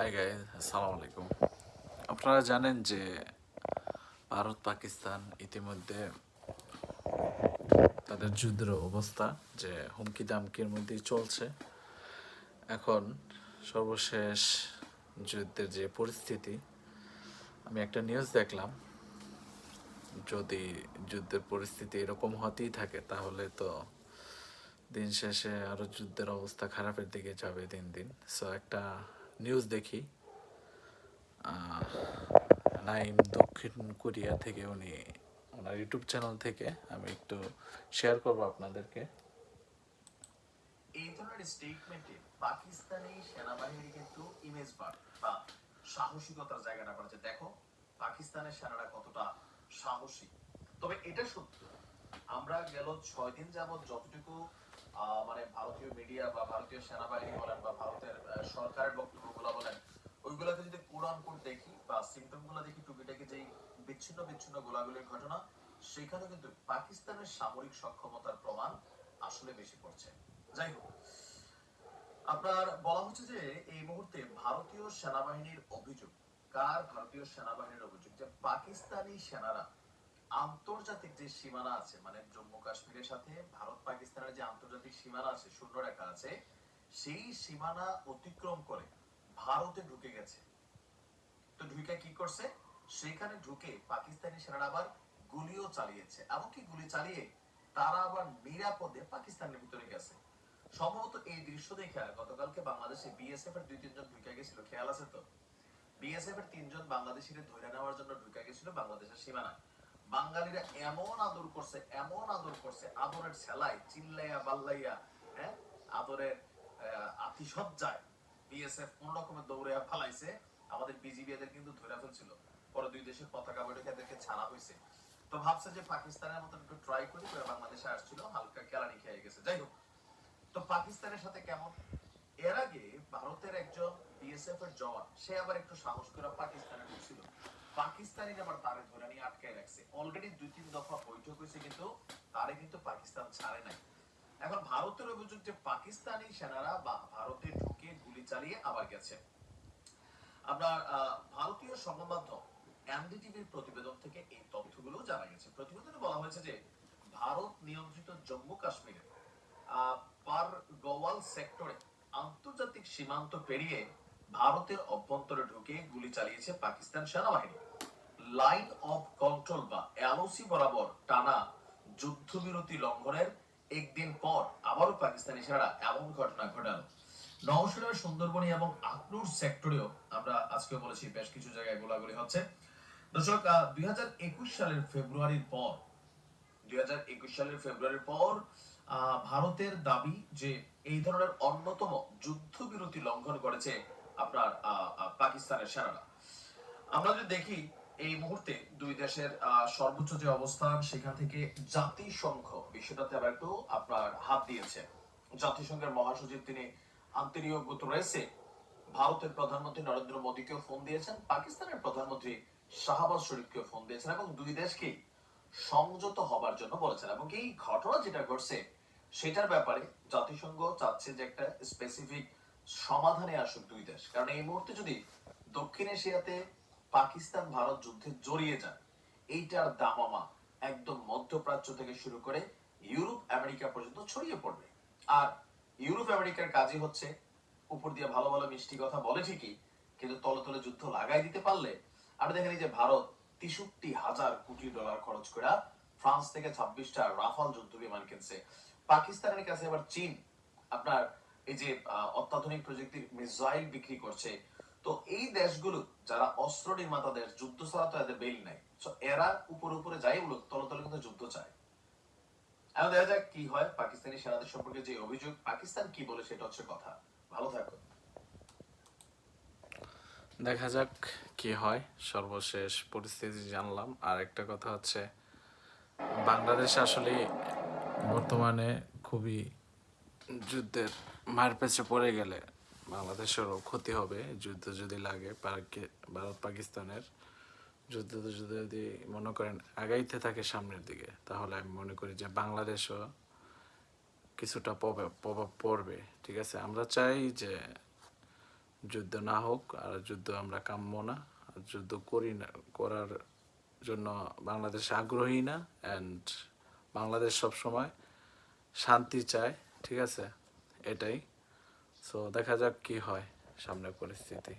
Hi guys আসসালামু আলাইকুম আপনারা জানেন যে ভারত, পাকিস্তান ইতিমধ্যে তাদের যুদ্ধের অবস্থা যে হুমকি দামকির মধ্যেই চলছে। এখন সর্বশেষ যুদ্ধের যে পরিস্থিতি, আমি একটা নিউজ দেখলাম। যদি যুদ্ধের পরিস্থিতি এরকম হতেই থাকে, তাহলে তো দিন শেষে আরও যুদ্ধের অবস্থা খারাপের দিকে যাবে দিন দিন। সো একটা নিউজ দেখি। নাইম দক্ষিণ কোরিয়া থেকে উনি, ওনার ইউটিউব চ্যানেল থেকে আমি একটু শেয়ার করব আপনাদেরকে। এই ধরনের স্টেটমেন্টে পাকিস্তানি কিন্তু ইমেজ বা সাহসিকতার জায়গাটা দেখো পাকিস্তানের সেনারা কতটা সাহসী। তবে এটা সত্য, আমরা গেল ছয় দিন যাবত যতটুকু মানে ভারতীয় মিডিয়া বা ভারতীয় সেনাবাহিনী বলেন বা ভারতের আহ, সরকারের বক্তব্যগুলো বলেন ওইগুলোকে যদি কোরআন কোড দেখি বা সিমটমগুলো দেখি টুকিটাকি যেই বিচ্ছিন্ন বিচ্ছিন্ন গোলাগুলির ঘটনা, সেখানে কিন্তু পাকিস্তানের সামরিক সক্ষমতার প্রমাণ আসলে বেশি পড়ছে। যাই হোক, আপনার বলা হচ্ছে যে এই মুহূর্তে ভারতীয় সেনাবাহিনীর অভিযোগ, কার ভারতীয় সেনাবাহিনীর অভিযোগ? যে পাকিস্তানি সেনারা আন্তর্জাতিক যে সীমানা আছে মানে জম্মু কাশ্মীরের সাথে ভারত পাকিস্তানের যে আন্তর্জাতিক সীমানা আছে, শূন্য আছে, সেই সীমানা অতিক্রম করে ভারতে ঢুকে গেছে। তো ঢুকে কি করছে? সেখানে ঢুকে পাকিস্তানি সেনারা আবার গুলিও চালিয়েছে। এমনকি গুলি চালিয়ে তারা আবার নিরাপদে পাকিস্তানের ভিতরে গেছে। সম্ভবত এই দৃশ্য দেখে গতকালকে বাংলাদেশে বিএসএফ এর দুই, তিনজন ঢুকে গেছিল। খেয়াল আছে তো? বিএসএফ এর তিনজন বাংলাদেশিরে ধরে নেওয়ার জন্য ঢুকে গেছিল বাংলাদেশের সীমানায়। বাঙালিরা এমন আদর করছে, এমন আদর করছে, আদরের সেলাই চিল্লাইয়া, বাল্লাইয়া হ্যাঁ? আদরের আতিশয্যায় বিএসএফ কোন রকমের দৌড়াইয়া ফালাইছে। আমাদের বিজিবি এদের কিন্তু ধরে ফেলছিল। পরে দুই দেশের পতাকা বৈঠকে এদেরকে ছাড়া হয়েছে। তো ভাবছে যে পাকিস্তানের মতন একটু ট্রাই করি করে বাংলাদেশে আসছিল, হালকা কেলানি খেয়ে গেছে। যাই হোক, তো পাকিস্তানের সাথে কেমন? এর আগে ভারতের একজন বিএসএফ এর জওয়ান, সে আবার একটু সাহস করে পাকিস্তানে ঢুকছিল। পাকিস্তানি আবার তারে ধরে নিয়ে আটকায় রাখছে। অলরেডি দুই তিন দফা বৈঠক হয়েছে কিন্তু তারে কিন্তু পাকিস্তান ছাড়ে নাই। এখন ভারতের অভিযোগ যে পাকিস্তানি সেনারা বা ভারতে ঢুকে গুলি চালিয়ে আবার গেছে। আপনার ভারতীয় সংবাদ মাধ্যম এনডিটিভির প্রতিবেদন থেকে এই তথ্যগুলো জানা গেছে। প্রতিবেদনে বলা হয়েছে যে, ভারত নিয়ন্ত্রিত জম্মু কাশ্মীরে পার গোয়াল সেক্টরে আন্তর্জাতিক সীমান্ত পেরিয়ে ভারতের অভ্যন্তরে ঢুকে গুলি চালিয়েছে পাকিস্তান সেনাবাহিনী। লাইন অফ কন্ট্রোল বা এলওসি বরাবর টানা যুদ্ধবিরতি লঙ্ঘনের একদিন পর আবারও পাকিস্তানি সেনারা এমন ঘটনা ঘটালো। নওশার সুন্দরবনী এবং আখনুর সেক্টরেও আমরা আজকে বলেছি, বেশ কিছু জায়গায় গোলাগুলি হচ্ছে। দর্শক দুই হাজার একুশ সালের ফেব্রুয়ারির পর, দুই সালের ফেব্রুয়ারির পর ভারতের দাবি যে এই ধরনের অন্যতম যুদ্ধবিরতি লঙ্ঘন করেছে আপনার পাকিস্তানের সেনারা। আমরা যদি দেখি, এই মুহূর্তে দুই দেশের সর্বোচ্চ যে অবস্থান, সেখান থেকে জাতিসংঘ বিষয়টাতে আবার একটু আপনার হাত দিয়েছে। জাতিসংঘের মহাসচিব তিনি আন্তরিক গুতরেসে ভারতের প্রধানমন্ত্রী নরেন্দ্র মোদীকেও ফোন দিয়েছেন, পাকিস্তানের প্রধানমন্ত্রী শাহবাজ শরীফকেও ফোন দিয়েছেন এবং দুই দেশকেই সংযত হবার জন্য বলেছেন। এবং এই ঘটনা যেটা ঘটছে, সেটার ব্যাপারে জাতিসংঘ চাচ্ছে যে একটা স্পেসিফিক সমাধানে আসুক দুই দেশ। কারণ এই মুহূর্তে যদি দক্ষিণ এশিয়াতে পাকিস্তান, ভারত যুদ্ধে জড়িয়ে যায় এইটার দামামা একদম মধ্যপ্রাচ্য থেকে শুরু করে ইউরোপ, আমেরিকা পর্যন্ত ছড়িয়ে পড়বে। আর ইউরোপ, আমেরিকার কাজই হচ্ছে, উপর দিয়ে ভালো ভালো মিষ্টি কথা বলে ঠিকই, কিন্তু তলে তলে যুদ্ধ লাগাই দিতে পারলে আপনি দেখেন এই যে ভারত, তেষট্টি হাজার কোটি ডলার খরচ করে ফ্রান্স থেকে ছাব্বিশটা রাফাল যুদ্ধ বিমান কিনছে। পাকিস্তানের কাছে এবার চীন, আপনার এই যে অত্যাধুনিক প্রযুক্তির মিসাইল বিক্রি করছে। তো এই দেশগুলো যারা অস্ত্র নির্মাতা দেশ, যুদ্ধ ছাড়া তো এদের বেল নাই। So, এরা উপরে উপরে যাই বলুক তলে তলে কিন্তু যুদ্ধ চায়। এখন দেখা যাক কি হয় পাকিস্তানি সেনাদের সম্পর্কে যে অভিযোগ, পাকিস্তান কি বলে সেটা হচ্ছে কথা। ভালো থাকো দেখা যাক কি হয়। সর্বশেষ পরিস্থিতি জানলাম। আর একটা কথা হচ্ছে, বাংলাদেশ আসলে বর্তমানে খুবই যুদ্ধের মার পেছে পড়ে গেলে। বাংলাদেশেরও ক্ষতি হবে, যুদ্ধ যদি লাগে ভারত পাকিস্তানের যুদ্ধ যদি মনে করেন আগাইতে থাকে সামনের দিকে, তাহলে আমি মনে করি যে বাংলাদেশও কিছুটা প্রভাব পড়বে, ঠিক আছে? আমরা চাই যে যুদ্ধ না হোক, আর যুদ্ধ আমরা কাম্য না। আর যুদ্ধ করি না, করার জন্য বাংলাদেশ আগ্রহী না অ্যান্ড বাংলাদেশ সবসময় শান্তি চায়, ঠিক আছে? এটাই। সো দেখা যাক কি হয় সামনের পরিস্থিতি।